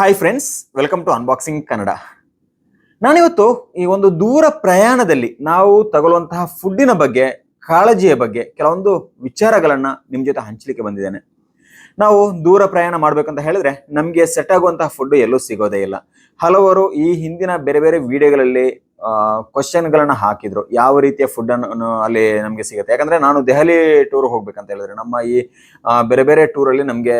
Hi friends welcome to unboxing Kannada ನಾನಿವತ್ತು ಈ ಒಂದು ದೂರ ಪ್ರಯಾಣದಲ್ಲಿ ನಾವು ತಗೊಳ್ಳುವಂತಹ ಫುಡ್ಡಿನ ಬಗ್ಗೆ, ಕಾಳಜಿಯ ಬಗ್ಗೆ ಕೆಲವೊಂದು ವಿಚಾರಗಳನ್ನ ನಿಮ್ಮ ಜೊತೆ ಹಂಚಲಿಕ್ಕೆ ಬಂದಿದ್ದೇನೆ. ನಾವು ದೂರ ಪ್ರಯಾಣ ಮಾಡ್ಬೇಕಂತ ಹೇಳಿದ್ರೆ ನಮಗೆ ಸೆಟ್ ಆಗುವಂತಹ ಫುಡ್ ಎಲ್ಲೂ ಸಿಗೋದೇ ಇಲ್ಲ. ಹಲವರು ಈ ಹಿಂದಿನ ಬೇರೆ ಬೇರೆ ವಿಡಿಯೋಗಳಲ್ಲಿ ಕ್ವಶನ್ಗಳನ್ನ ಹಾಕಿದ್ರು. ಯಾವ ರೀತಿಯ ಫುಡ್ ಅನ್ನು ಅಲ್ಲಿ ನಮಗೆ ಸಿಗುತ್ತೆ. ಯಾಕಂದ್ರೆ ನಾನು ದೆಹಲಿ ಟೂರ್ ಹೋಗ್ಬೇಕಂತ ಹೇಳಿದ್ರೆ ನಮ್ಮ ಈ ಬೇರೆ ಬೇರೆ ಟೂರಲ್ಲಿ ನಮಗೆ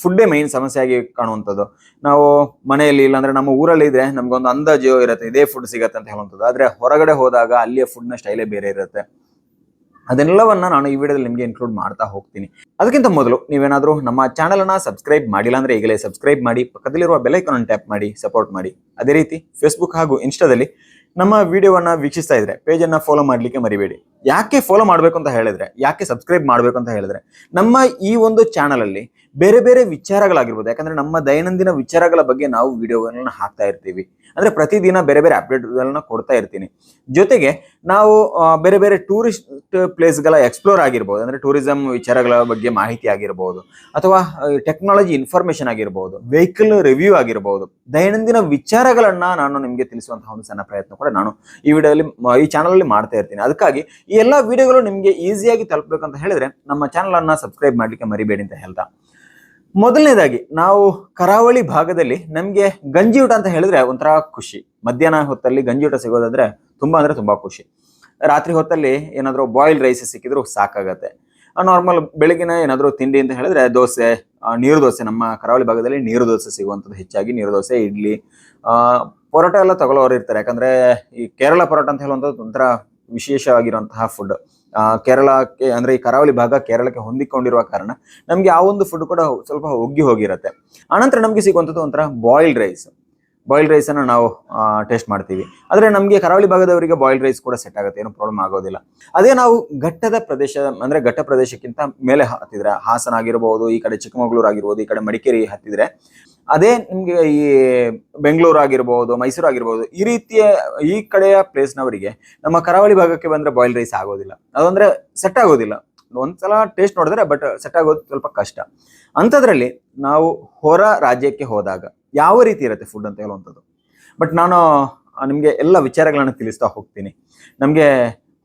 ಫುಡ್ಡೇ ಮೈನ್ ಸಮಸ್ಯೆ ಆಗಿ ಕಾಣುವಂಥದ್ದು. ನಾವು ಮನೆಯಲ್ಲಿ ಇಲ್ಲಾಂದ್ರೆ ನಮ್ಮ ಊರಲ್ಲಿ ಇದ್ರೆ ನಮ್ಗೊಂದು ಅಂದಾಜು ಇರುತ್ತೆ, ಇದೇ ಫುಡ್ ಸಿಗತ್ತೆ ಅಂತ ಹೇಳುವಂಥದ್ದು. ಆದ್ರೆ ಹೊರಗಡೆ ಹೋದಾಗ ಅಲ್ಲಿಯ ಫುಡ್ನ ಸ್ಟೈಲೇ ಬೇರೆ ಇರುತ್ತೆ. ಅದನ್ನೆಲ್ಲವನ್ನ ನಾನು ಈ ವಿಡಿಯೋದಲ್ಲಿ ನಿಮಗೆ ಇನ್ಕ್ಲೂಡ್ ಮಾಡ್ತಾ ಹೋಗ್ತೀನಿ. ಅದಕ್ಕಿಂತ ಮೊದಲು ನೀವೇನಾದರೂ ನಮ್ಮ ಚಾನಲ್ ಅನ್ನ ಸಬ್ಸ್ಕ್ರೈಬ್ ಮಾಡಿಲ್ಲ ಅಂದ್ರೆ ಈಗಲೇ ಸಬ್ಸ್ಕ್ರೈಬ್ ಮಾಡಿ, ಪಕ್ಕದಲ್ಲಿರುವ ಬೆಲೈಕನ್ ಟ್ಯಾಪ್ ಮಾಡಿ ಸಪೋರ್ಟ್ ಮಾಡಿ. ಅದೇ ರೀತಿ ಫೇಸ್ಬುಕ್ ಹಾಗೂ ಇನ್ಸ್ಟಾದಲ್ಲಿ ನಮ್ಮ ವಿಡಿಯೋವನ್ನ ವೀಕ್ಷಿಸ್ತಾ ಇದ್ರೆ ಪೇಜ್ ಅನ್ನ ಫಾಲೋ ಮಾಡ್ಲಿಕ್ಕೆ ಮರಿಬೇಡಿ. ಯಾಕೆ ಫಾಲೋ ಮಾಡಬೇಕು ಅಂತ ಹೇಳಿದ್ರೆ, ಯಾಕೆ ಸಬ್ಸ್ಕ್ರೈಬ್ ಮಾಡಬೇಕು ಅಂತ ಹೇಳಿದ್ರೆ, ನಮ್ಮ ಈ ಒಂದು ಚಾನಲಲ್ಲಿ ಬೇರೆ ಬೇರೆ ವಿಚಾರಗಳಾಗಿರ್ಬೋದು, ಯಾಕಂದ್ರೆ ನಮ್ಮ ದೈನಂದಿನ ವಿಚಾರಗಳ ಬಗ್ಗೆ ನಾವು ವಿಡಿಯೋಗಳನ್ನ ಹಾಕ್ತಾ ಇರ್ತೀವಿ. ಅಂದ್ರೆ ಪ್ರತಿದಿನ ಬೇರೆ ಬೇರೆ ಅಪ್ಡೇಟ್ಗಳನ್ನ ಕೊಡ್ತಾ ಇರ್ತೀನಿ. ಜೊತೆಗೆ ನಾವು ಬೇರೆ ಬೇರೆ ಟೂರಿಸ್ಟ್ ಪ್ಲೇಸ್ಗಳ ಎಕ್ಸ್ಪ್ಲೋರ್ ಆಗಿರ್ಬೋದು. ಅಂದ್ರೆ ಟೂರಿಸಂ ವಿಚಾರಗಳ ಬಗ್ಗೆ ಮಾಹಿತಿ ಆಗಿರ್ಬೋದು. ಅಥವಾ ಟೆಕ್ನಾಲಜಿ ಇನ್ಫಾರ್ಮೇಷನ್ ಆಗಿರ್ಬೋದು. ವೆಹಿಕಲ್ ರಿವ್ಯೂ ಆಗಿರ್ಬೋದು. ದೈನಂದಿನ ವಿಚಾರಗಳನ್ನ ನಾನು ನಿಮಗೆ ತಿಳಿಸುವಂತಹ ಒಂದು ಸಣ್ಣ ಪ್ರಯತ್ನ ಕೂಡ ನಾನು ಈ ವಿಡಿಯೋದಲ್ಲಿ ಈ ಚಾನಲಲ್ಲಿ ಮಾಡ್ತಾ ಇರ್ತೀನಿ. ಅದಕ್ಕಾಗಿ ಈ ಎಲ್ಲ ವಿಡಿಯೋಗಳು ನಿಮಗೆ ಈಸಿಯಾಗಿ ತಲುಪಬೇಕಂತ ಹೇಳಿದ್ರೆ ನಮ್ಮ ಚಾನಲನ್ನು ಸಬ್ಸ್ಕ್ರೈಬ್ ಮಾಡ್ಲಿಕ್ಕೆ ಮರಿಬೇಡಿ ಅಂತ ಹೇಳ್ತಾ. ಮೊದಲನೇದಾಗಿ, ನಾವು ಕರಾವಳಿ ಭಾಗದಲ್ಲಿ ನಮ್ಗೆ ಗಂಜಿ ಊಟ ಅಂತ ಹೇಳಿದ್ರೆ ಒಂಥರ ಖುಷಿ. ಮಧ್ಯಾಹ್ನ ಹೊತ್ತಲ್ಲಿ ಗಂಜಿ ಊಟ ಸಿಗೋದಂದ್ರೆ ತುಂಬಾ ಅಂದ್ರೆ ತುಂಬಾ ಖುಷಿ. ರಾತ್ರಿ ಹೊತ್ತಲ್ಲಿ ಏನಾದರೂ ಬಾಯ್ಲ್ ರೈಸ್ ಸಿಕ್ಕಿದ್ರು ಸಾಕಾಗತ್ತೆ. ನಾರ್ಮಲ್ ಬೆಳಗಿನ ಏನಾದರೂ ತಿಂಡಿ ಅಂತ ಹೇಳಿದ್ರೆ ದೋಸೆ ನೀರು ದೋಸೆ, ನಮ್ಮ ಕರಾವಳಿ ಭಾಗದಲ್ಲಿ ನೀರು ದೋಸೆ ಸಿಗುವಂಥದ್ದು ಹೆಚ್ಚಾಗಿ. ನೀರು ದೋಸೆ, ಇಡ್ಲಿ ಪರೋಟ ಎಲ್ಲ ತಗೊಳ್ಳೋರು ಇರ್ತಾರೆ. ಯಾಕಂದ್ರೆ ಈ ಕೇರಳ ಪರೋಟ ಅಂತ ಹೇಳುವಂಥದ್ದು ಒಂಥರ ವಿಶೇಷವಾಗಿರುವಂತಹ ಫುಡ್ ಕೇರಳಕ್ಕೆ, ಅಂದ್ರೆ ಈ ಕರಾವಳಿ ಭಾಗ ಕೇರಳಕ್ಕೆ ಹೊಂದಿಕೊಂಡಿರುವ ಕಾರಣ ನಮ್ಗೆ ಆ ಒಂದು ಫುಡ್ ಕೂಡ ಸ್ವಲ್ಪ ಒಗ್ಗಿ ಹೋಗಿರುತ್ತೆ. ಆನಂತರ ನಮ್ಗೆ ಸಿಗುವಂಥದ್ದು ಒಂಥರ ಬಾಯ್ಲ್ಡ್ ರೈಸ್ ಬಾಯ್ಲ್ಡ್ ರೈಸ್ ಅನ್ನ ನಾವು ಟೇಸ್ಟ್ ಮಾಡ್ತೀವಿ. ಆದರೆ ನಮಗೆ ಕರಾವಳಿ ಭಾಗದವರಿಗೆ ಬಾಯ್ಲ್ಡ್ ರೈಸ್ ಕೂಡ ಸೆಟ್ ಆಗುತ್ತೆ, ಏನು ಪ್ರಾಬ್ಲಮ್ ಆಗೋದಿಲ್ಲ. ಅದೇ ನಾವು ಘಟ್ಟದ ಪ್ರದೇಶ, ಅಂದ್ರೆ ಘಟ್ಟ ಪ್ರದೇಶಕ್ಕಿಂತ ಮೇಲೆ ಹತ್ತಿದ್ರೆ ಹಾಸನ ಆಗಿರ್ಬೋದು, ಈ ಕಡೆ ಚಿಕ್ಕಮಗಳೂರು ಆಗಿರ್ಬೋದು ಈ ಕಡೆ ಮಡಿಕೇರಿ ಹತ್ತಿದ್ರೆ ಅದೇ ನಿಮ್ಗೆ ಈ ಬೆಂಗಳೂರು ಆಗಿರ್ಬೋದು, ಮೈಸೂರು ಆಗಿರ್ಬೋದು, ಈ ರೀತಿಯ ಈ ಕಡೆಯ ಪ್ಲೇಸ್ನವರಿಗೆ ನಮ್ಮ ಕರಾವಳಿ ಭಾಗಕ್ಕೆ ಬಂದ್ರೆ ಬಾಯ್ಲ್ ರೈಸ್ ಆಗೋದಿಲ್ಲ. ಅದಂದ್ರೆ ಸೆಟ್ ಆಗೋದಿಲ್ಲ. ಒಂದ್ಸಲ ಟೇಸ್ಟ್ ನೋಡಿದ್ರೆ ಬಟ್ ಸೆಟ್ ಆಗೋದು ಸ್ವಲ್ಪ ಕಷ್ಟ. ಅಂಥದ್ರಲ್ಲಿ ನಾವು ಹೊರ ರಾಜ್ಯಕ್ಕೆ ಹೋದಾಗ ಯಾವ ರೀತಿ ಇರುತ್ತೆ ಫುಡ್ ಅಂತ ಹೇಳುವಂಥದ್ದು? ಬಟ್ ನಾನು ನಿಮಗೆ ಎಲ್ಲ ವಿಚಾರಗಳನ್ನು ತಿಳಿಸ್ತಾ ಹೋಗ್ತೀನಿ. ನಮಗೆ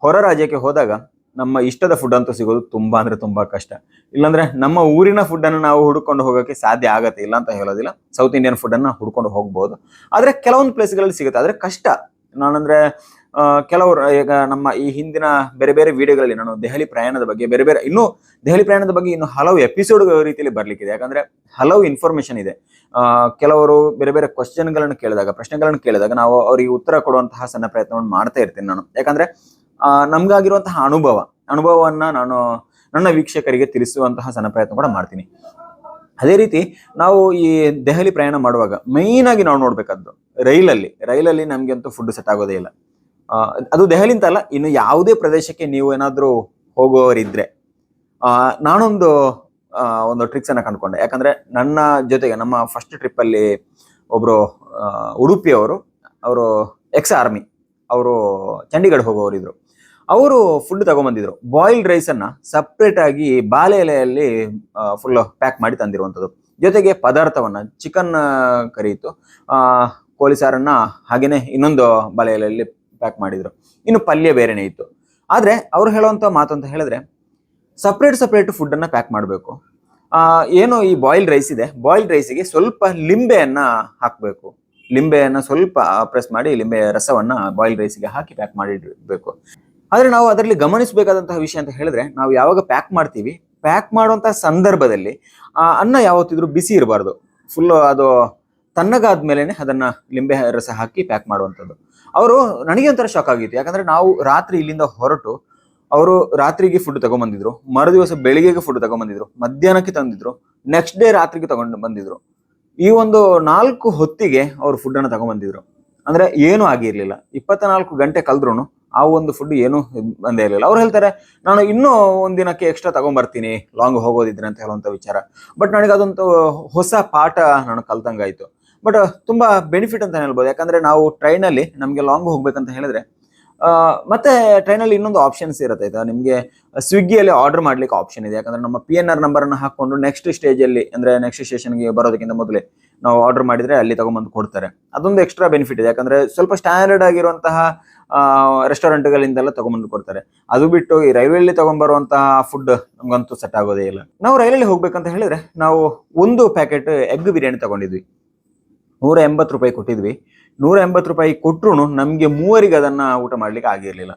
ಹೊರ ರಾಜ್ಯಕ್ಕೆ ಹೋದಾಗ ನಮ್ಮ ಇಷ್ಟದ ಫುಡ್ ಅಂತೂ ಸಿಗೋದು ತುಂಬಾ ಅಂದ್ರೆ ತುಂಬಾ ಕಷ್ಟ. ಇಲ್ಲಾಂದ್ರೆ ನಮ್ಮ ಊರಿನ ಫುಡ್ ಅನ್ನು ನಾವು ಹುಡ್ಕೊಂಡು ಹೋಗೋಕೆ ಸಾಧ್ಯ ಆಗತ್ತೆ, ಇಲ್ಲ ಅಂತ ಹೇಳೋದಿಲ್ಲ. ಸೌತ್ ಇಂಡಿಯನ್ ಫುಡ್ ಅನ್ನ ಹುಡ್ಕೊಂಡು ಹೋಗ್ಬೋದು. ಆದ್ರೆ ಕೆಲವೊಂದು ಪ್ಲೇಸ್ಗಳಲ್ಲಿ ಸಿಗುತ್ತೆ. ಆದ್ರೆ ಕಷ್ಟ. ನಾನಂದ್ರೆ ಕೆಲವರು, ಈಗ ನಮ್ಮ ಈ ಹಿಂದಿನ ಬೇರೆ ಬೇರೆ ವಿಡಿಯೋಗಳಲ್ಲಿ ನಾನು ದೆಹಲಿ ಪ್ರಯಾಣದ ಬಗ್ಗೆ, ಬೇರೆ ಬೇರೆ ಇನ್ನೂ ದೆಹಲಿ ಪ್ರಯಾಣದ ಬಗ್ಗೆ ಇನ್ನು ಹಲವು ಎಪಿಸೋಡ್ ರೀತಿಯಲ್ಲಿ ಬರ್ಲಿಕ್ಕಿದೆ. ಯಾಕಂದ್ರೆ ಹಲವು ಇನ್ಫಾರ್ಮೇಶನ್ ಇದೆ. ಕೆಲವರು ಬೇರೆ ಬೇರೆ ಕ್ವಶನ್ಗಳನ್ನು ಕೇಳಿದಾಗ, ಪ್ರಶ್ನೆಗಳನ್ನು ಕೇಳಿದಾಗ ನಾವು ಅವರಿಗೆ ಉತ್ತರ ಕೊಡುವಂತಹ ಸಣ್ಣ ಪ್ರಯತ್ನವನ್ನು ಮಾಡ್ತಾ ಇರ್ತೀನಿ ನಾನು. ಯಾಕಂದ್ರೆ ನಮ್ಗಾಗಿರುವಂತಹ ಅನುಭವ, ಅನುಭವವನ್ನ ನಾನು ನನ್ನ ವೀಕ್ಷಕರಿಗೆ ತಿಳಿಸುವಂತಹ ಸಣ್ಣ ಪ್ರಯತ್ನ ಕೂಡ ಮಾಡ್ತೀನಿ. ಅದೇ ರೀತಿ ನಾವು ಈ ದೆಹಲಿ ಪ್ರಯಾಣ ಮಾಡುವಾಗ ಮೈನ್ ಆಗಿ ನಾವು ನೋಡ್ಬೇಕಾದ್ದು ರೈಲಲ್ಲಿ ರೈಲಲ್ಲಿ ನಮ್ಗೆ ಅಂತೂ ಫುಡ್ ಸೆಟ್ ಆಗೋದೇ ಇಲ್ಲ. ಅದು ದೆಹಲಿ ಅಂತ ಅಲ್ಲ, ಇನ್ನು ಯಾವುದೇ ಪ್ರದೇಶಕ್ಕೆ ನೀವು ಏನಾದ್ರೂ ಹೋಗುವವರಿದ್ರೆ ನಾನೊಂದು ಒಂದು ಟ್ರಿಕ್ಸ್ ಅನ್ನ ಕಂಡುಕೊಂಡೆ. ಯಾಕಂದ್ರೆ ನನ್ನ ಜೊತೆಗೆ ನಮ್ಮ ಫಸ್ಟ್ ಟ್ರಿಪ್ ಅಲ್ಲಿ ಒಬ್ರು ಉಡುಪಿಯವರು, ಅವರು ಎಕ್ಸ್ ಆರ್ಮಿ ಅವರು ಚಂಡೀಗಢ ಹೋಗೋರಿದ್ರು. ಅವರು ಫುಡ್ ತಗೊಂಬಂದಿದ್ರು. ಬಾಯ್ಲ್ಡ್ ರೈಸ್ ಅನ್ನ ಸಪ್ರೇಟ್ ಆಗಿ ಬಾಳೆ ಎಲೆಯಲ್ಲಿ ಫುಲ್ ಪ್ಯಾಕ್ ಮಾಡಿ ತಂದಿರುವಂಥದ್ದು. ಜೊತೆಗೆ ಪದಾರ್ಥವನ್ನ ಚಿಕನ್ ಕರಿ ಇತ್ತು. ಆ, ಕೋಳಿ ಸಾರನ್ನ ಹಾಗೆಯೇ ಇನ್ನೊಂದು ಬಾಳೆ ಎಲೆಯಲ್ಲಿ ಪ್ಯಾಕ್ ಮಾಡಿದ್ರು. ಇನ್ನು ಪಲ್ಯ ಬೇರೆನೇ ಇತ್ತು. ಆದರೆ ಅವ್ರು ಹೇಳುವಂತ ಮಾತು ಅಂತ ಹೇಳಿದ್ರೆ ಸಪ್ರೇಟ್ ಸಪ್ರೇಟ್ ಫುಡ್ ಅನ್ನ ಪ್ಯಾಕ್ ಮಾಡಬೇಕು. ಏನು ಈ ಬಾಯ್ಲ್ಡ್ ರೈಸ್ ಇದೆ ಬಾಯ್ಲ್ಡ್ ರೈಸಿಗೆ ಸ್ವಲ್ಪ ಲಿಂಬೆಯನ್ನ ಹಾಕಬೇಕು. ಲಿಂಬೆಯನ್ನ ಸ್ವಲ್ಪ ಪ್ರೆಸ್ ಮಾಡಿ ಲಿಂಬೆ ರಸವನ್ನ ಬಾಯ್ಲ್ಡ್ ರೈಸಿಗೆ ಹಾಕಿ ಪ್ಯಾಕ್ ಮಾಡಿ ಇಡಬೇಕು ಆದ್ರೆ ನಾವು ಅದರಲ್ಲಿ ಗಮನಿಸಬೇಕಾದಂತಹ ವಿಷಯ ಅಂತ ಹೇಳಿದ್ರೆ ನಾವು ಯಾವಾಗ ಪ್ಯಾಕ್ ಮಾಡ್ತೀವಿ, ಪ್ಯಾಕ್ ಮಾಡುವಂಥ ಸಂದರ್ಭದಲ್ಲಿ ಆ ಅನ್ನ ಯಾವತ್ತಿದ್ರು ಬಿಸಿ ಇರಬಾರ್ದು. ಫುಲ್ ಅದು ತಣ್ಣಗಾದ ತಣ್ಣಗಾದ್ಮೇಲೆನೆ ಅದನ್ನ ಲಿಂಬೆ ರಸ ಹಾಕಿ ಪ್ಯಾಕ್ ಮಾಡುವಂಥದ್ದು. ಅವರು ನನಗೆ ಒಂಥರ ಶಾಕ್ ಆಗಿತ್ತು. ಯಾಕಂದ್ರೆ ನಾವು ರಾತ್ರಿ ಇಲ್ಲಿಂದ ಹೊರಟು ಅವರು ರಾತ್ರಿಗೆ ಫುಡ್ ತಗೊಂಬಂದಿದ್ರು, ಮರುದಿವಸ ಬೆಳಿಗ್ಗೆಗೆ ಫುಡ್ ತಗೊಂಬಂದಿದ್ರು, ಮಧ್ಯಾಹ್ನಕ್ಕೆ ತಂದಿದ್ರು ನೆಕ್ಸ್ಟ್ ಡೇ ರಾತ್ರಿಗೆ ತಗೊಂಡು ಬಂದಿದ್ರು. ಈ ಒಂದು ನಾಲ್ಕು ಹೊತ್ತಿಗೆ ಅವರು ಫುಡ್ ಅನ್ನ ತಗೊಂಬಂದಿದ್ರು. ಅಂದ್ರೆ ಏನೂ ಆಗಿರ್ಲಿಲ್ಲ. ಇಪ್ಪತ್ತ ನಾಲ್ಕು ಗಂಟೆ ಕಲ್ದ್ರು ಆ ಒಂದು ಫುಡ್ ಏನು ಬಂದೇ ಇರಲಿಲ್ಲ. ಅವ್ರು ಹೇಳ್ತಾರೆ, ನಾನು ಇನ್ನೂ ಒಂದಿನಕ್ಕೆ ಎಕ್ಸ್ಟ್ರಾ ತಗೊಂಬರ್ತೀನಿ ಲಾಂಗ್ ಹೋಗೋದಿದ್ರೆ ಅಂತ ಹೇಳುವಂಥ ವಿಚಾರ. ಬಟ್ ನನಗೆ ಅದೊಂದು ಹೊಸ ಪಾಠ ನಾನು ಕಲ್ತಂಗಾಯ್ತು. ಬಟ್ ತುಂಬಾ ಬೆನಿಫಿಟ್ ಅಂತ ಹೇಳ್ಬೋದು. ಯಾಕಂದ್ರೆ ನಾವು ಟ್ರೈನಲ್ಲಿ ನಮಗೆ ಲಾಂಗ್ ಹೋಗ್ಬೇಕಂತ ಹೇಳಿದ್ರೆ ಮತ್ತೆ ಟ್ರೈನಲ್ಲಿ ಇನ್ನೊಂದು ಆಪ್ಷನ್ಸ್ ಇರುತ್ತೆ ಆಯ್ತಾ? ನಿಮಗೆ ಸ್ವಿಗ್ಗಿಯಲ್ಲಿ ಆರ್ಡರ್ ಮಾಡ್ಲಿಕ್ಕೆ ಆಪ್ಷನ್ ಇದೆ. ಯಾಕಂದ್ರೆ ನಮ್ಮ ಪಿ ಎನ್ ಆರ್ ನಂಬರ್ ಅನ್ನು ಹಾಕೊಂಡು ನೆಕ್ಸ್ಟ್ ಸ್ಟೇಜ್ ಅಲ್ಲಿ, ಅಂದ್ರೆ ನೆಕ್ಸ್ಟ್ ಸ್ಟೇಷನ್ಗೆ ಬರೋದಕ್ಕಿಂತ ಮೊದಲೇ ನಾವು ಆರ್ಡರ್ ಮಾಡಿದ್ರೆ ಅಲ್ಲಿ ತಗೊಂಬಂದು ಕೊಡ್ತಾರೆ. ಅದೊಂದು ಎಕ್ಸ್ಟ್ರಾ ಬೆನಿಫಿಟ್ ಇದೆ. ಯಾಕಂದ್ರೆ ಸ್ವಲ್ಪ ಸ್ಟ್ಯಾಂಡರ್ಡ್ ಆಗಿರುವಂತಹ ರೆಸ್ಟೋರೆಂಟ್ಗಳಿಂದೆಲ್ಲ ತಗೊಂಬಂದು ಕೊಡ್ತಾರೆ. ಅದು ಬಿಟ್ಟು ಈ ರೈಲ್ವೆಯಲ್ಲಿ ತಗೊಂಡ್ಬರುವಂತಹ ಫುಡ್ ನಮಗಂತೂ ಸೆಟ್ ಆಗೋದೇ ಇಲ್ಲ. ನಾವು ರೈಲಲ್ಲಿ ಹೋಗ್ಬೇಕಂತ ಹೇಳಿದ್ರೆ ನಾವು ಒಂದು ಪ್ಯಾಕೆಟ್ ಎಗ್ ಬಿರಿಯಾನಿ ತಗೊಂಡಿದ್ವಿ. ನೂರ ಎಂಬತ್ತು ರೂಪಾಯಿ ಕೊಟ್ಟಿದ್ವಿ. ನೂರ ಎಂಬತ್ತು ರೂಪಾಯಿ ಕೊಟ್ಟರು ನಮಗೆ ಮೂವರಿಗೆ ಅದನ್ನ ಊಟ ಮಾಡ್ಲಿಕ್ಕೆ ಆಗಿರಲಿಲ್ಲ.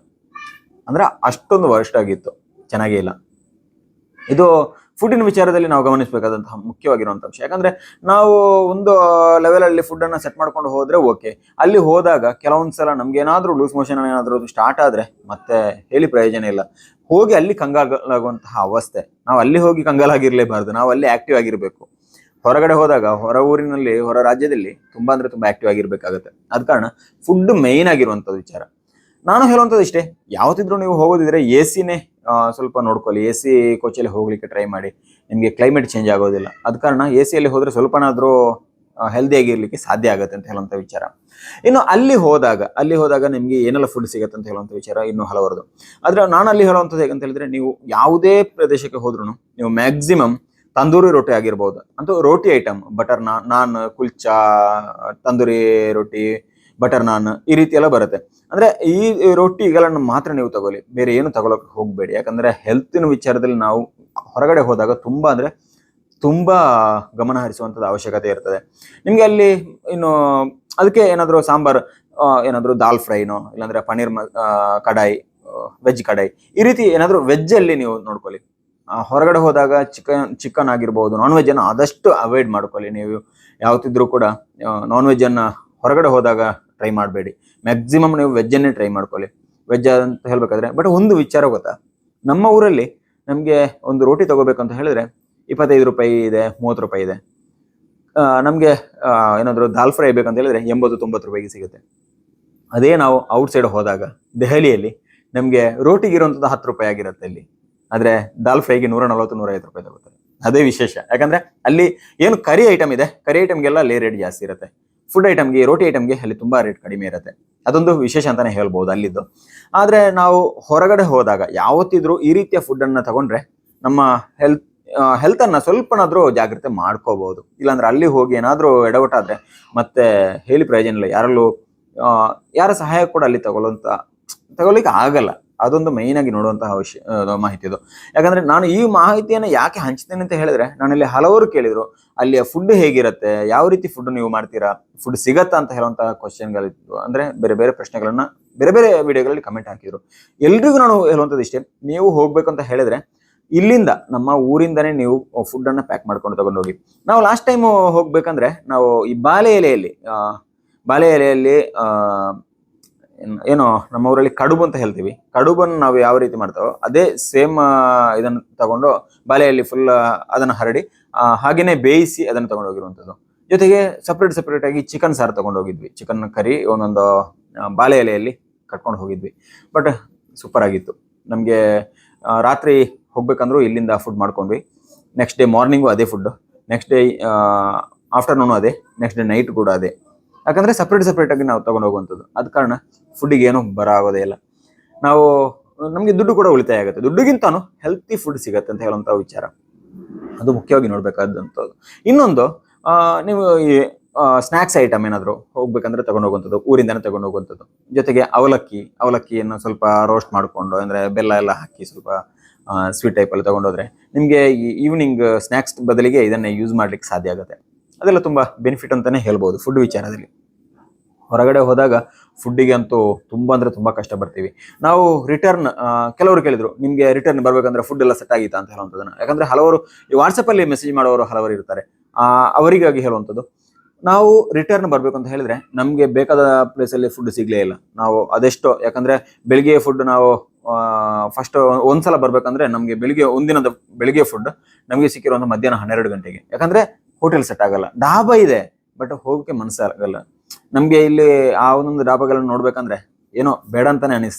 ಅಂದ್ರೆ ಅಷ್ಟೊಂದು ವರ್ಸ್ಟ್ ಆಗಿತ್ತು. ಚೆನ್ನಾಗೇ ಇಲ್ಲ. ಇದು ಫುಡ್ಡಿನ ವಿಚಾರದಲ್ಲಿ ನಾವು ಗಮನಿಸಬೇಕಾದಂತಹ ಮುಖ್ಯವಾಗಿರುವಂತ ಅಂಶ. ಯಾಕಂದ್ರೆ ನಾವು ಒಂದು ಲೆವೆಲಲ್ಲಿ ಅಲ್ಲಿ ಫುಡ್ ಅನ್ನ ಸೆಟ್ ಮಾಡ್ಕೊಂಡು ಹೋದ್ರೆ ಓಕೆ ಅಲ್ಲಿ ಹೋದಾಗ ಕೆಲವೊಂದ್ಸಲ ನಮ್ಗೆ ಏನಾದ್ರೂ ಲೂಸ್ ಮೋಷನ್ ಏನಾದ್ರೂ ಸ್ಟಾರ್ಟ್ ಆದ್ರೆ ಮತ್ತೆ ಹೇಳಿ ಪ್ರಯೋಜನ ಇಲ್ಲ. ಹೋಗಿ ಅಲ್ಲಿ ಕಂಗಾಲಾಗುವಂತಹ ಅವಸ್ಥೆ. ನಾವು ಅಲ್ಲಿ ಹೋಗಿ ಕಂಗಾಲಾಗಿರ್ಲೇಬಾರ್ದು. ನಾವು ಅಲ್ಲಿ ಆಕ್ಟಿವ್ ಆಗಿರ್ಬೇಕು. ಹೊರಗಡೆ ಹೋದಾಗ, ಹೊರ ಊರಿನಲ್ಲಿ, ಹೊರ ರಾಜ್ಯದಲ್ಲಿ ತುಂಬಾ ಅಂದ್ರೆ ತುಂಬಾ ಆಕ್ಟಿವ್ ಆಗಿರ್ಬೇಕಾಗುತ್ತೆ. ಅದ ಕಾರಣ ಫುಡ್ ಮೇಯ್ನ್ ಆಗಿರುವಂಥದ್ದು ವಿಚಾರ. ನಾನು ಹೇಳುವಂಥದ್ದು ಇಷ್ಟೇ. ಯಾವತ್ತಿದ್ರು ನೀವು ಹೋಗೋದಿದ್ರೆ ಎ ಸಿನೇ ಸ್ವಲ್ಪ ನೋಡ್ಕೊಳ್ಳಿ. ಎ ಸಿ ಕೋಚಲ್ಲಿ ಹೋಗ್ಲಿಕ್ಕೆ ಟ್ರೈ ಮಾಡಿ. ನಿಮಗೆ ಕ್ಲೈಮೇಟ್ ಚೇಂಜ್ ಆಗೋದಿಲ್ಲ. ಅದ ಕಾರಣ ಎ ಸಿಯಲ್ಲಿ ಹೋದರೆ ಸ್ವಲ್ಪನಾದರೂ ಹೆಲ್ದಿ ಆಗಿರ್ಲಿಕ್ಕೆ ಸಾಧ್ಯ ಆಗುತ್ತೆ ಅಂತ ಹೇಳುವಂಥ ವಿಚಾರ. ಇನ್ನು ಅಲ್ಲಿ ಹೋದಾಗ ಅಲ್ಲಿ ಹೋದಾಗ ನಿಮಗೆ ಏನೆಲ್ಲ ಫುಡ್ ಸಿಗುತ್ತೆ ಅಂತ ಹೇಳುವಂಥ ವಿಚಾರ ಇನ್ನು ಹಲವರದು. ಆದರೆ ನಾನು ಅಲ್ಲಿ ಹೇಳುವಂಥದ್ದು ಹೇಗಂತ ಹೇಳಿದ್ರೆ, ನೀವು ಯಾವುದೇ ಪ್ರದೇಶಕ್ಕೆ ಹೋದ್ರೂ ನೀವು ಮ್ಯಾಕ್ಸಿಮಮ್ ತಂದೂರಿ ರೊಟ್ಟಿ ಆಗಿರ್ಬೋದು. ಅಂತೂ ರೋಟಿ ಐಟಮ್ ಬಟರ್ ನಾನ್ ಕುಲ್ಚಾ, ತಂದೂರಿ ರೊಟ್ಟಿ ಬಟರ್ ನಾನ್ ಈ ರೀತಿ ಎಲ್ಲ ಬರುತ್ತೆ. ಅಂದ್ರೆ ಈ ರೊಟ್ಟಿಗಳನ್ನು ಮಾತ್ರ ನೀವು ತಗೊಳ್ಳಿ. ಬೇರೆ ಏನು ತಗೊಳಕ್ ಹೋಗ್ಬೇಡಿ. ಯಾಕಂದ್ರೆ ಹೆಲ್ತಿನ ವಿಚಾರದಲ್ಲಿ ನಾವು ಹೊರಗಡೆ ಹೋದಾಗ ತುಂಬಾ ಅಂದ್ರೆ ತುಂಬಾ ಗಮನ ಹರಿಸುವಂತದ್ದು ಅವಶ್ಯಕತೆ ಇರ್ತದೆ. ನಿಮ್ಗೆ ಅಲ್ಲಿ ಇನ್ನು ಅದಕ್ಕೆ ಏನಾದ್ರು ಸಾಂಬಾರ್ ಏನಾದರೂ ದಾಲ್ ಫ್ರೈನೋ, ಇಲ್ಲಾಂದ್ರೆ ಪನೀರ್ ಕಡಾಯಿ ವೆಜ್ ಕಡಾಯಿ, ಈ ರೀತಿ ಏನಾದ್ರು ವೆಜ್ ಅಲ್ಲಿ ನೀವು ನೋಡ್ಕೊಳ್ಳಿ. ಹೊರಗಡೆ ಹೋದಾಗ ಚಿಕನ್ ಚಿಕನ್ ಆಗಿರ್ಬೋದು ನಾನ್ ವೆಜ್ ಅನ್ನು ಆದಷ್ಟು ಅವಾಯ್ಡ್ ಮಾಡ್ಕೊಳ್ಳಿ. ನೀವು ಯಾವತ್ತಿದ್ರೂ ಕೂಡ ನಾನ್ ವೆಜ್ ಅನ್ನ ಹೊರಗಡೆ ಹೋದಾಗ ಟ್ರೈ ಮಾಡಬೇಡಿ. ಮ್ಯಾಕ್ಸಿಮಮ್ ನೀವು ವೆಜ್ಜನ್ನೇ ಟ್ರೈ ಮಾಡ್ಕೊಳ್ಳಿ. ವೆಜ್ ಅಂತ ಹೇಳ್ಬೇಕಾದ್ರೆ ಬಟ್ ಒಂದು ವಿಚಾರ ಗೊತ್ತಾ? ನಮ್ಮ ಊರಲ್ಲಿ ನಮಗೆ ಒಂದು ರೋಟಿ ತಗೋಬೇಕು ಅಂತ ಹೇಳಿದ್ರೆ ಇಪ್ಪತ್ತೈದು ರೂಪಾಯಿ ಇದೆ, ಮೂವತ್ತು ರೂಪಾಯಿ ಇದೆ. ನಮಗೆ ಏನಾದರೂ ದಾಲ್ ಫ್ರೈ ಬೇಕಂತ ಹೇಳಿದ್ರೆ ಎಂಬತ್ತು, ತೊಂಬತ್ತು ರೂಪಾಯಿಗೆ ಸಿಗುತ್ತೆ. ಅದೇ ನಾವು ಔಟ್ ಸೈಡ್ ಹೋದಾಗ, ದೆಹಲಿಯಲ್ಲಿ ನಮಗೆ ರೋಟಿಗೆ ಇರುವಂಥದ್ದು ಹತ್ತು ರೂಪಾಯಿ ಆಗಿರುತ್ತೆ ಅಲ್ಲಿ ಆದರೆ ದಾಲ್ ಫ್ರೈಗೆ ನೂರ ನಲವತ್ತು ನೂರೈವತ್ತು ರೂಪಾಯಿ ತಗೋತಾರೆ. ಅದೇ ವಿಶೇಷ. ಯಾಕಂದ್ರೆ ಅಲ್ಲಿ ಏನು ಕರಿ ಐಟಮ್ ಇದೆ, ಕರಿ ಐಟಮ್ಗೆಲ್ಲ ಲೇ ರೇಟ್ ಜಾಸ್ತಿ ಇರುತ್ತೆ. ಫುಡ್ ಐಟಮ್ಗೆ ರೋಟಿ ಐಟಮ್ಗೆ ಅಲ್ಲಿ ತುಂಬಾ ರೇಟ್ ಕಡಿಮೆ ಇರುತ್ತೆ. ಅದೊಂದು ವಿಶೇಷ ಅಂತಾನೆ ಹೇಳ್ಬೋದು ಅಲ್ಲಿದ್ದು. ಆದ್ರೆ ನಾವು ಹೊರಗಡೆ ಹೋದಾಗ ಯಾವತ್ತಿದ್ರೂ ಈ ರೀತಿಯ ಫುಡ್ ಅನ್ನ ತಗೊಂಡ್ರೆ ನಮ್ಮ ಹೆಲ್ತ್ ಹೆಲ್ತ್ ಅನ್ನ ಸ್ವಲ್ಪನಾದ್ರೂ ಜಾಗ್ರತೆ ಮಾಡ್ಕೋಬಹುದು ಇಲ್ಲಾಂದ್ರೆ ಅಲ್ಲಿ ಹೋಗಿ ಏನಾದ್ರೂ ಎಡವಟ್ಟಾದ್ರೆ ಮತ್ತೆ ಹೇಳಿ ಪ್ರಯೋಜನ ಇಲ್ಲ. ಯಾರಲ್ಲೂ ಯಾರ ಸಹಾಯ ಕೂಡ ಅಲ್ಲಿ ತಗೊಳ್ಳೋಂತ ತಗೊಳ್ಳಿಕ್ಕೆ ಆಗಲ್ಲ. ಅದೊಂದು ಮೈನ್ ಆಗಿ ನೋಡುವಂತಹ ವಿಷಯ ಮಾಹಿತಿ ಅದು. ಯಾಕಂದ್ರೆ ನಾನು ಈ ಮಾಹಿತಿಯನ್ನು ಯಾಕೆ ಹಂಚ್ತೇನೆ ಅಂತ ಹೇಳಿದ್ರೆ, ನಾನಲ್ಲಿ ಹಲವರು ಕೇಳಿದ್ರು, ಅಲ್ಲಿಯ ಫುಡ್ ಹೇಗಿರುತ್ತೆ, ಯಾವ ರೀತಿ ಫುಡ್ ನೀವು ಮಾಡ್ತೀರಾ ಫುಡ್ ಸಿಗತ್ತಾ ಅಂತ ಹೇಳುವಂತಹ ಕ್ವಶನ್ಗಳಿದ್ವು ಅಂದ್ರೆ ಬೇರೆ ಬೇರೆ ಪ್ರಶ್ನೆಗಳನ್ನ, ಬೇರೆ ಬೇರೆ ವಿಡಿಯೋಗಳಲ್ಲಿ ಕಮೆಂಟ್ ಹಾಕಿದ್ರು. ಎಲ್ರಿಗೂ ನಾನು ಹೇಳುವಂಥದ್ದು ಇಷ್ಟೇ, ನೀವು ಹೋಗ್ಬೇಕು ಅಂತ ಹೇಳಿದ್ರೆ, ಇಲ್ಲಿಂದ ನಮ್ಮ ಊರಿಂದನೇ ನೀವು ಫುಡ್ ಅನ್ನ ಪ್ಯಾಕ್ ಮಾಡ್ಕೊಂಡು ತಗೊಂಡು ಹೋಗಿ ನಾವು ಲಾಸ್ಟ್ ಟೈಮ್ ಹೋಗ್ಬೇಕಂದ್ರೆ, ನಾವು ಈ ಬಾಳೆ ಎಲೆಯಲ್ಲಿ ಬಾಳೆ ಎಲೆಯಲ್ಲಿ ಏನ್- ನಮ್ಮ ಊರಲ್ಲಿ ಕಡುಬು ಅಂತ ಹೇಳ್ತೀವಿ. ಕಡುಬನ್ನು ನಾವು ಯಾವ ರೀತಿ ಮಾಡ್ತೇವೋ ಅದೇ ಸೇಮ್ ಇದನ್ನು ತಗೊಂಡು ಬಾಲೆಯಲ್ಲಿ ಫುಲ್ ಅದನ್ನು ಹರಡಿ ಹಾಗೆಯೇ ಬೇಯಿಸಿ ಅದನ್ನು ತಗೊಂಡು ಹೋಗಿರುವಂಥದ್ದು ಜೊತೆಗೆ ಸಪ್ರೇಟ್ ಸಪ್ರೇಟ್ ಆಗಿ ಚಿಕನ್ ಸಾರು ತಗೊಂಡು ಹೋಗಿದ್ವಿ ಚಿಕನ್ ಕರಿ ಒಂದೊಂದು ಬಾಳೆ ಎಲೆಯಲ್ಲಿ ಕಟ್ಕೊಂಡು ಹೋಗಿದ್ವಿ. ಬಟ್ ಸೂಪರ್ ಆಗಿತ್ತು. ನಮಗೆ ರಾತ್ರಿ ಹೋಗ್ಬೇಕಂದ್ರೂ ಇಲ್ಲಿಂದ ಫುಡ್ ಮಾಡ್ಕೊಂಡ್ವಿ. ನೆಕ್ಸ್ಟ್ ಡೇ ಮಾರ್ನಿಂಗು ಅದೇ ಫುಡ್ ನೆಕ್ಸ್ಟ್ ಡೇ ಆಫ್ಟರ್ನೂನು ಅದೇ. ನೆಕ್ಸ್ಟ್ ಡೇ ನೈಟ್ ಕೂಡ ಅದೇ. ಯಾಕಂದ್ರೆ ಸಪ್ರೇಟ್ ಸಪ್ರೇಟ್ ಆಗಿ ನಾವು ತಗೊಂಡು ಹೋಗುವಂಥದ್ದು. ಅದ ಕಾರಣ ಫುಡ್ಡಿಗೆ ಏನು ಬರ ಆಗೋದೇ ಇಲ್ಲ. ನಾವು, ನಮಗೆ ದುಡ್ಡು ಕೂಡ ಉಳಿತಾಯ ಆಗುತ್ತೆ. ದುಡ್ಡುಗಿಂತಾನು ಹೆಲ್ತಿ ಫುಡ್ ಸಿಗತ್ತೆ ಅಂತ ಹೇಳುವಂಥ ವಿಚಾರ. ಅದು ಮುಖ್ಯವಾಗಿ ನೋಡ್ಬೇಕಾದಂಥದ್ದು. ಇನ್ನೊಂದು ನೀವು ಈ ಸ್ನ್ಯಾಕ್ಸ್ ಐಟಮ್ ಏನಾದರೂ ಹೋಗ್ಬೇಕಂದ್ರೆ ತಗೊಂಡು ಹೋಗುವಂಥದ್ದು, ಊರಿಂದನೇ ತಗೊಂಡು ಹೋಗುವಂಥದ್ದು. ಜೊತೆಗೆ ಅವಲಕ್ಕಿ, ಅವಲಕ್ಕಿಯನ್ನು ಸ್ವಲ್ಪ ರೋಸ್ಟ್ ಮಾಡಿಕೊಂಡು, ಅಂದ್ರೆ ಬೆಲ್ಲ ಎಲ್ಲ ಹಾಕಿ ಸ್ವಲ್ಪ ಸ್ವೀಟ್ ಟೈಪಲ್ಲಿ ತಗೊಂಡೋದ್ರೆ ನಿಮಗೆ ಈ ಈವ್ನಿಂಗ್ ಸ್ನ್ಯಾಕ್ಸ್ ಬದಲಿಗೆ ಇದನ್ನೇ ಯೂಸ್ ಮಾಡ್ಲಿಕ್ಕೆ ಸಾಧ್ಯ ಆಗುತ್ತೆ. ಅದೆಲ್ಲ ತುಂಬಾ ಬೆನಿಫಿಟ್ ಅಂತಾನೆ ಹೇಳ್ಬೋದು ಫುಡ್ ವಿಚಾರದಲ್ಲಿ. ಹೊರಗಡೆ ಹೋದಾಗ ಫುಡ್ಡಿಗೆ ಅಂತೂ ತುಂಬ ಅಂದರೆ ತುಂಬ ಕಷ್ಟ ಬರ್ತೀವಿ ನಾವು ರಿಟರ್ನ್ ಕೆಲವರು ಕೇಳಿದರು, ನಿಮಗೆ ರಿಟರ್ನ್ ಬರಬೇಕಂದ್ರೆ ಫುಡ್ ಎಲ್ಲ ಸೆಟ್ ಆಗಿತ್ತಾ? ಅಂತ ಹೇಳುವಂಥದ್ದನ್ನು. ಯಾಕಂದರೆ ಹಲವರು, ಈ ವಾಟ್ಸಪ್ಪಲ್ಲಿ ಮೆಸೇಜ್ ಮಾಡೋರು ಹಲವರು ಇರ್ತಾರೆ. ಅವರಿಗಾಗಿ ಹೇಳುವಂಥದ್ದು. ನಾವು ರಿಟರ್ನ್ ಬರಬೇಕು ಅಂತ ಹೇಳಿದ್ರೆ ನಮಗೆ ಬೇಕಾದ ಪ್ಲೇಸಲ್ಲಿ ಫುಡ್ ಸಿಗಲೇ ಇಲ್ಲ. ನಾವು ಅದೆಷ್ಟೋ, ಯಾಕಂದರೆ ಬೆಳಿಗ್ಗೆ ಫುಡ್ ನಾವು ಫಸ್ಟ್ ಒಂದ್ಸಲ ಬರ್ಬೇಕಂದ್ರೆ ನಮಗೆ ಬೆಳಿಗ್ಗೆ, ಒಂದಿನದ ಬೆಳಿಗ್ಗೆ ಫುಡ್ ನಮಗೆ ಸಿಕ್ಕಿರೋ ಮಧ್ಯಾಹ್ನ ಹನ್ನೆರಡು ಗಂಟೆಗೆ. ಯಾಕಂದರೆ ಹೋಟೆಲ್ ಸೆಟ್ ಆಗಲ್ಲ. ಡಾಬಾ ಇದೆ ಬಟ್ ಹೋಗಕ್ಕೆ ಮನಸ್ಸಾಗಲ್ಲ ನಮ್ಗೆ ಇಲ್ಲಿ ಆ ಒಂದೊಂದು ಡಾಬಾಗಳನ್ನ ನೋಡ್ಬೇಕಂದ್ರೆ ಏನೋ ಬೇಡ ಅಂತಾನೆ ಅನಿಸ್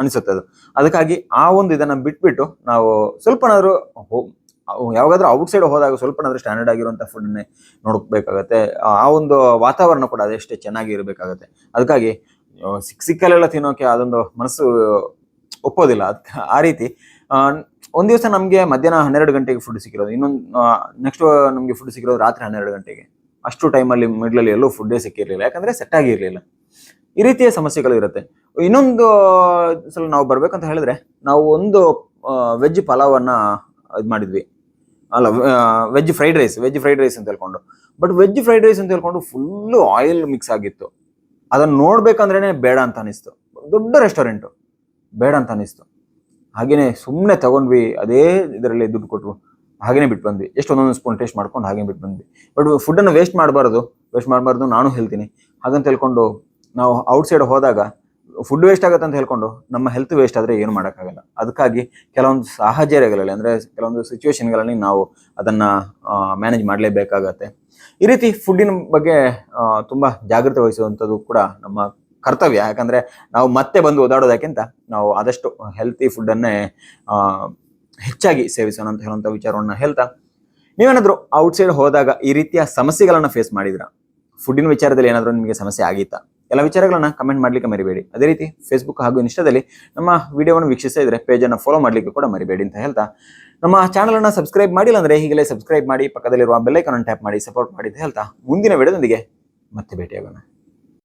ಅನಿಸುತ್ತೆ ಅದು. ಅದಕ್ಕಾಗಿ ಆ ಒಂದು ಇದನ್ನ ಬಿಟ್ಬಿಟ್ಟು ನಾವು ಸ್ವಲ್ಪನಾದ್ರೂ ಯಾವಾಗಾದ್ರೂ ಔಟ್ ಸೈಡ್ ಹೋದಾಗ ಸ್ವಲ್ಪನಾದ್ರೂ ಸ್ಟ್ಯಾಂಡರ್ಡ್ ಫುಡ್ ನೋಡ್ಬೇಕಾಗತ್ತೆ. ಆ ಒಂದು ವಾತಾವರಣ ಕೂಡ ಅದೆಷ್ಟೇ ಚೆನ್ನಾಗಿ ಇರಬೇಕಾಗತ್ತೆ. ಅದಕ್ಕಾಗಿ ಸಿಕ್ಕ ಸಿಕ್ಕಲ್ಲೆಲ್ಲ ಸಿಕ್ಕಲೆಲ್ಲ ತಿನ್ನೋಕೆ ಅದೊಂದು ಮನಸ್ಸು ಒಪ್ಪೋದಿಲ್ಲ. ಆ ರೀತಿ ಒಂದ್ ದಿವಸ ನಮ್ಗೆ ಮಧ್ಯಾಹ್ನ ಹನ್ನೆರಡು ಗಂಟೆಗೆ ಫುಡ್ ಸಿಕ್ಕಿರೋದು. ಇನ್ನೊಂದು ನೆಕ್ಸ್ಟ್ ನಮ್ಗೆ ಫುಡ್ ಸಿಕ್ಕಿರೋದು ರಾತ್ರಿ ಹನ್ನೆರಡು ಗಂಟೆಗೆ. ಅಷ್ಟು ಟೈಮಲ್ಲಿ ಮಿಡ್ಲಲ್ಲಿ ಎಲ್ಲೂ ಫುಡ್ಡೇ ಸಿಕ್ಕಿರಲಿಲ್ಲ. ಯಾಕಂದರೆ ಸೆಟ್ ಆಗಿರಲಿಲ್ಲ. ಈ ರೀತಿಯ ಸಮಸ್ಯೆಗಳು ಇರುತ್ತೆ. ಇನ್ನೊಂದು, ಸಲ ನಾವು ಬರಬೇಕಂತ ಹೇಳಿದ್ರೆ, ನಾವು ಒಂದು ವೆಜ್ ಪಲಾವನ್ನು ಇದು ಮಾಡಿದ್ವಿ. ಅಲ್ಲ veg fried rice veg fried rice ಅಂತ ಹೇಳ್ಕೊಂಡು. ಬಟ್ ವೆಜ್ ಫ್ರೈಡ್ ರೈಸ್ ಅಂತ ಹೇಳ್ಕೊಂಡು ಫುಲ್ಲು ಆಯಿಲ್ ಮಿಕ್ಸ್ ಆಗಿತ್ತು. ಅದನ್ನು ನೋಡಬೇಕಂದ್ರೇ ಬೇಡ ಅಂತ ಅನಿಸ್ತು. ದೊಡ್ಡ ರೆಸ್ಟೋರೆಂಟು ಬೇಡ ಅಂತ ಅನಿಸ್ತು. ಹಾಗೆಯೇ ಸುಮ್ಮನೆ ತಗೊಂಡ್ವಿ, ಅದೇ ಇದರಲ್ಲಿ ದುಡ್ಡು ಕೊಟ್ಟು ಹಾಗೇನೆ ಬಿಟ್ಟು ಬಂದ್ವಿ. ಎಷ್ಟು ಒಂದೊಂದು ಸ್ಪೂನ್ ಟೇಸ್ಟ್ ಮಾಡ್ಕೊಂಡು ಹಾಗೆ ಬಿಟ್ಟು ಬಂದ್ವಿ. ಬಟ್ ಫುಡ್ಡನ್ನು ವೇಸ್ಟ್ ಮಾಡಬಾರ್ದು. ವೇಸ್ಟ್ ಮಾಡಬಾರ್ದು ನಾನು ಹೇಳ್ತೀನಿ. ಹಾಗಂತ ಹೇಳ್ಕೊಂಡು ನಾವು ಔಟ್ಸೈಡ್ ಹೋದಾಗ ಫುಡ್ ವೇಸ್ಟ್ ಆಗುತ್ತೆ ಅಂತ ಹೇಳ್ಕೊಂಡು ನಮ್ಮ ಹೆಲ್ತ್ ವೇಸ್ಟ್ ಆದರೆ ಏನು ಮಾಡೋಕ್ಕಾಗಲ್ಲ. ಅದಕ್ಕಾಗಿ ಕೆಲವೊಂದು ಸಾಹಚರ್ಯಗಳಲ್ಲಿ ಅಂದರೆ ಕೆಲವೊಂದು ಸಿಚುವೇಶನ್ಗಳಲ್ಲಿ ನಾವು ಅದನ್ನು ಮ್ಯಾನೇಜ್ ಮಾಡಲೇಬೇಕಾಗತ್ತೆ. ಈ ರೀತಿ ಫುಡ್ಡಿನ ಬಗ್ಗೆ ತುಂಬ ಜಾಗೃತಿ ವಹಿಸುವಂಥದ್ದು ಕೂಡ ನಮ್ಮ ಕರ್ತವ್ಯ. ಯಾಕಂದರೆ ನಾವು ಮತ್ತೆ ಬಂದು ಓದಾಡೋದಕ್ಕಿಂತ ನಾವು ಆದಷ್ಟು ಹೆಲ್ತಿ ಫುಡ್ಡನ್ನೇ ಹೆಚ್ಚಾಗಿ ಸೇವಿಸೋಣ ಅಂತ ಹೇಳುವಂಥ ವಿಚಾರವನ್ನು ಹೇಳ್ತಾ, ನೀವೇನಾದರೂ ಔಟ್ಸೈಡ್ ಹೋದಾಗ ಈ ರೀತಿಯ ಸಮಸ್ಯೆಗಳನ್ನು ಫೇಸ್ ಮಾಡಿದ್ರ ಫುಡ್ಡಿನ ವಿಚಾರದಲ್ಲಿ ಏನಾದರೂ ನಿಮಗೆ ಸಮಸ್ಯೆ ಆಗಿತ್ತಾ? ಎಲ್ಲ ವಿಚಾರಗಳನ್ನ ಕಮೆಂಟ್ ಮಾಡ್ಲಿಕ್ಕೆ ಮರಿಬೇಡಿ. ಅದೇ ರೀತಿ ಫೇಸ್ಬುಕ್ ಹಾಗೂ ಇನ್ಸ್ಟಾದಲ್ಲಿ ನಮ್ಮ ವಿಡಿಯೋವನ್ನು ವೀಕ್ಷಿಸ್ತಾ ಇದ್ರೆ ಪೇಜನ್ನು ಫಾಲೋ ಮಾಡ್ಲಿಕ್ಕೆ ಕೂಡ ಮರಿಬೇಡಿ ಅಂತ ಹೇಳ್ತಾ, ನಮ್ಮ ಚಾನಲ್ ಅನ್ನ ಸಬ್ಸ್ಕ್ರೈಬ್ ಮಾಡಿಲ್ಲ ಅಂದ್ರೆ ಈಗಲೇ ಸಬ್ಸ್ಕ್ರೈಬ್ ಮಾಡಿ, ಪಕ್ಕದಲ್ಲಿರುವ ಬೆಲ್ಲೈಕನ್ ಟ್ಯಾಪ್ ಮಾಡಿ ಸಪೋರ್ಟ್ ಮಾಡಿ ಅಂತ ಹೇಳ್ತಾ, ಮುಂದಿನ ವಿಡಿಯೋದೊಂದಿಗೆ ಮತ್ತೆ ಭೇಟಿಯಾಗೋಣ.